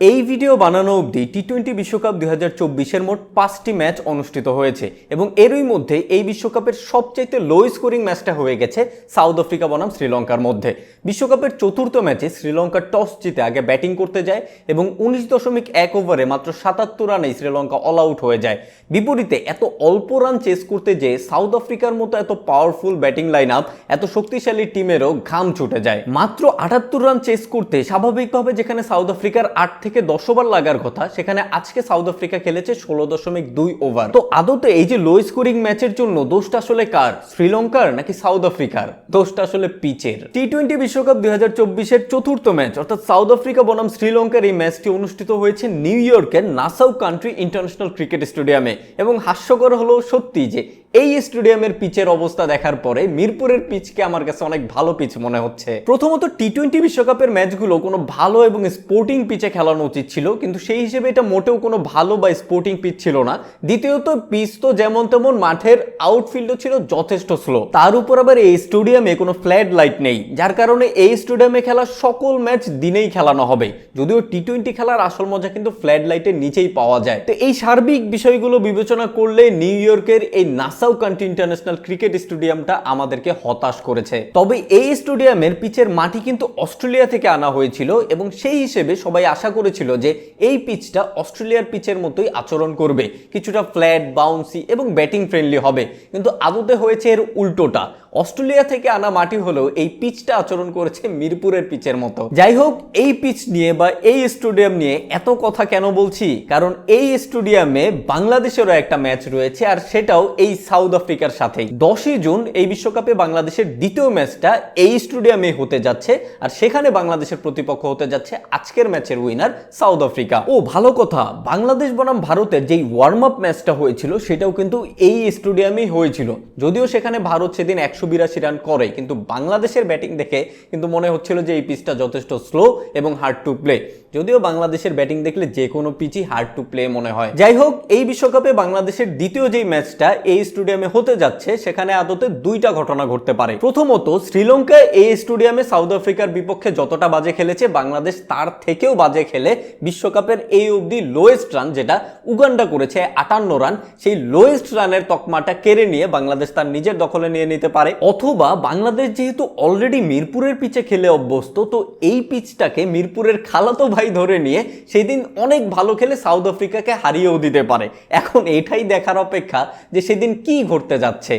এই ভিডিও বানানো অবধি টি টোয়েন্টি বিশ্বকাপ দুই হাজার চব্বিশের মোট পাঁচটি ম্যাচ অনুষ্ঠিত হয়েছে এবং এরই মধ্যে এই বিশ্বকাপের সবচাইতে লো স্কোরিং ম্যাচটা হয়ে গেছে সাউথ আফ্রিকা বনাম শ্রীলঙ্কার মধ্যে। বিশ্বকাপের চতুর্থ ম্যাচে শ্রীলঙ্কা টস জিতে আগে ব্যাটিং করতে যায় এবং উনিশ দশমিক এক ওভারে মাত্র সাতাত্তর রানেই শ্রীলঙ্কা অল আউট হয়ে যায়। বিপরীতে এত অল্প রান চেস করতে যেয়ে সাউথ আফ্রিকার মতো এত পাওয়ারফুল ব্যাটিং লাইন আপ এত শক্তিশালী টিমেরও ঘাম ছুটে যায়। মাত্র আটাত্তর রান চেস করতে স্বাভাবিকভাবে যেখানে সাউথ আফ্রিকার আট থেকে দশ ওভার লাগার কথা, সেখানে আজকে সাউথ আফ্রিকা খেলেছে ষোলো দশমিক দুই ওভার। তো আদতে এই যে লো স্কোরিং ম্যাচের জন্য দোষটা আসলে কার? শ্রীলঙ্কার নাকি সাউথ আফ্রিকার? দোষটা আসলে পিচের। টি টোয়েন্টি বিশ্বকাপ দুই হাজার চব্বিশের চতুর্থ ম্যাচ অর্থাৎ সাউথ আফ্রিকা বনাম শ্রীলঙ্কার এই ম্যাচটি অনুষ্ঠিত হয়েছে নিউ ইয়র্কের নাসাউ কান্ট্রি ইন্টারন্যাশনাল ক্রিকেট স্টেডিয়ামে। এবং হাস্যকর হলো সত্যি যে, এই স্টেডিয়ামের পিচের অবস্থা দেখার পরে মিরপুরের পিচকে আমার কাছে অনেক ভালো পিচ মনে হচ্ছে। প্রথমত টি টোয়েন্টি বিশ্বকাপের ম্যাচগুলো কোনো ভালো এবং স্পোর্টিং পিচে খেলানো উচিত ছিল, কিন্তু সেই হিসেবে এটা মোটেও কোনো ভালো বা স্পোর্টিং পিচ ছিল না। দ্বিতীয়ত পিচ তো যেমন তেমন মাঠের আউটফিল্ডও ছিল যথেষ্ট স্লো তার উপর আবার এই স্টেডিয়ামে কোনো ফ্ল্যাট লাইট নেই, যার কারণে এই স্টেডিয়ামে খেলা সকল ম্যাচ দিনেই খেলানো হবে। যদিও টি টোয়েন্টি খেলার আসল মজা কিন্তু ফ্ল্যাট লাইটের নিচেই পাওয়া যায়। তো এই সার্বিক বিষয়গুলো বিবেচনা করলে নিউ ইয়র্কের এই নাসাউ কান্ট্রি ইন্টারন্যাশনাল ক্রিকেট স্টেডিয়ামটা আমাদেরকে হতাশ করেছে। তবে এই স্টেডিয়ামের পিচের মাটি কিন্তু অস্ট্রেলিয়া থেকে আনা হয়েছিল, এবং সেই হিসেবে সবাই আশা করেছিল যে এই পিচটা অস্ট্রেলিয়ার পিচের মতোই আচরণ করবে। কিছুটা ফ্ল্যাট বাউন্সি এবং ব্যাটিং ফ্রেন্ডলি হবে। কিন্তু আদতে হয়েছে এর উল্টোটা। অস্ট্রেলিয়া থেকে আনা মাটি হলেও এই পিচটা আচরণ করেছে মিরপুরের পিচের মতো। যাই হোক এই পিচ নিয়ে বা এই স্টেডিয়াম নিয়ে এত কথা কেন বলছি? কারণ এই স্টেডিয়ামে বাংলাদেশেরও একটা ম্যাচ রয়েছে আর সেটাও এই সাউথ আফ্রিকার সাথেই। দশই জুন এই বিশ্বকাপে বাংলাদেশের দ্বিতীয় ম্যাচটা এই স্টেডিয়ামে হতে যাচ্ছে আর সেখানে বাংলাদেশের প্রতিপক্ষ হতে যাচ্ছে আজকের ম্যাচের উইনার সাউথ আফ্রিকা। ও, ভালো কথা, বাংলাদেশ বনাম ভারতের যেই ওয়ার্ম আপ ম্যাচটা হয়েছিল সেটাও কিন্তু এই স্টেডিয়ামেই হয়েছিল। যদিও সেখানে ভারত সেদিন একশো বিরাশি রান করে। কিন্তু বাংলাদেশের ব্যাটিং দেখে কিন্তু মনে হচ্ছিল যে এই পিচটা যথেষ্ট স্লো এবং হার্ড টু প্লে যদিও বাংলাদেশের ব্যাটিং দেখলে যে কোনো পিচই হার্ড টু প্লে মনে হয়। যাই হোক, এই বিশ্বকাপে বাংলাদেশের দ্বিতীয় যেই ম্যাচটা এই স্টেডিয়ামে হতে যাচ্ছে, সেখানে আদতে দুইটা ঘটনা ঘটতে পারে। প্রথমত, শ্রীলঙ্কা এই স্টেডিয়ামে সাউথ আফ্রিকার বিপক্ষে যতটা বাজে খেলেছে, বাংলাদেশ তার থেকেও বাজে খেলে বিশ্বকাপের এই অবধি লোয়েস্ট রান যেটা উগান্ডা করেছে, আটান্ন রান সেই লোয়েস্ট রানের তকমাটা কেড়ে নিয়ে বাংলাদেশ তার নিজের দখলে নিয়ে নিতে পারে। অথবা বাংলাদেশ যেহেতু অলরেডি মিরপুরের পিচে খেলে অভ্যস্ত, তো এই পিচটাকে মিরপুরের খালাতো ভাই ধরে নিয়ে সেদিন অনেক ভালো খেলে সাউথ আফ্রিকাকে হারিয়েও দিতে পারে। এখন এটাই দেখার অপেক্ষা যে সেদিন কি ঘটতে যাচ্ছে।